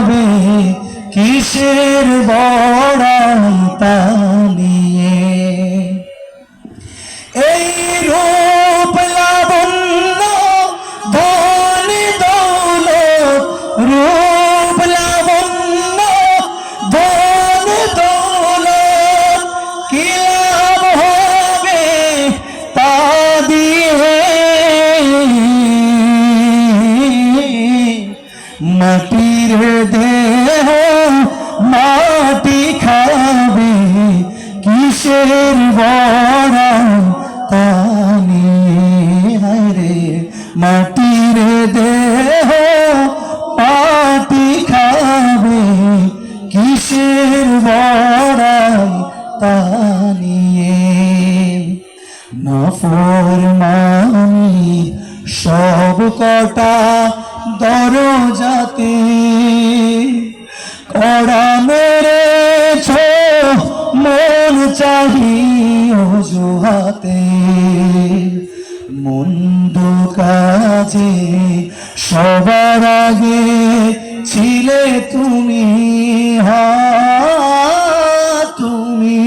খাবে কিসের বড় তা কিসের বড় তানি রে, মাটির দেহ মাটি খাবে, কিসের বড় তানিয়ে নফর মানি সব কটা দরজাতে কড়া মেরেছ, মন চাহি অজুহাতে মন্দ কাজে সবার আগে ছিলে তুমি, হা, তুমি।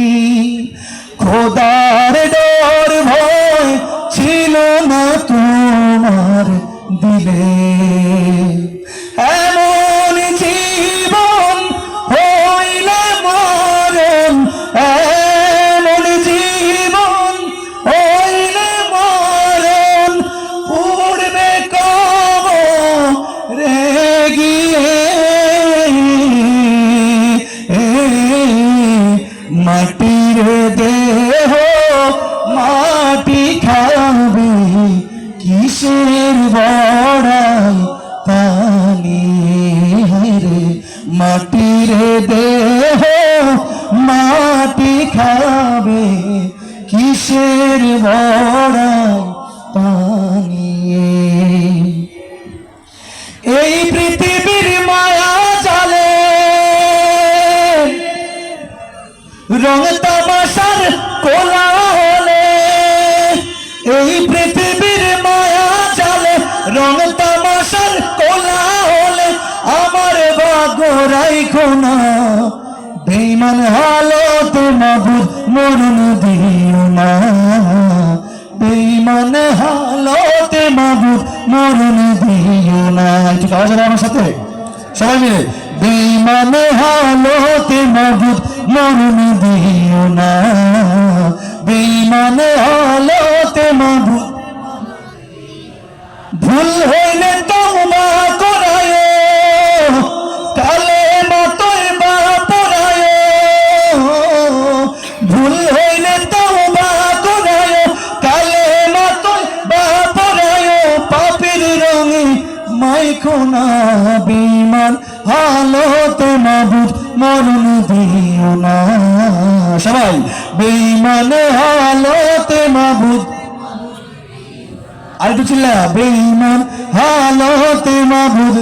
খোদার ডর ভয় ছিল না তোমার দিলে। মাটি খাবে, কিসের বড়াই পানি? রে মাটির দেহ মাটি খাবে, কিসের বড়াই পানি? এই পৃথিবীর মায়া জালে রং তামাশার কোলা এই পৃথিবীর মায়া জালে রং তামাশার কোলা হলে আমার বাগরাই খোনা বেইমান হালত মাবুদ মরণ দিও না। বেইমান হালত মাবুদ মরণ দিও না। একটু যাবে আমার সাথে? সবাই মিলে। বেইমান হালতে মাবুদ মরণ দিও না। বেইমান হালতে মাবুদ ভুল হইলে তোমা করায়। কালে মতই বা পড়ায়। ভুল হইলে তোমা করায়। কালে মতই বা পড়ায়। পাপের রঙে মাইখোনা বিমান হালতে মাবুদ মরণ দিও না। সবাই বেইমান হালতে মাবুদ আর একটু চিল্লা বেইমান হালতে মাবুদ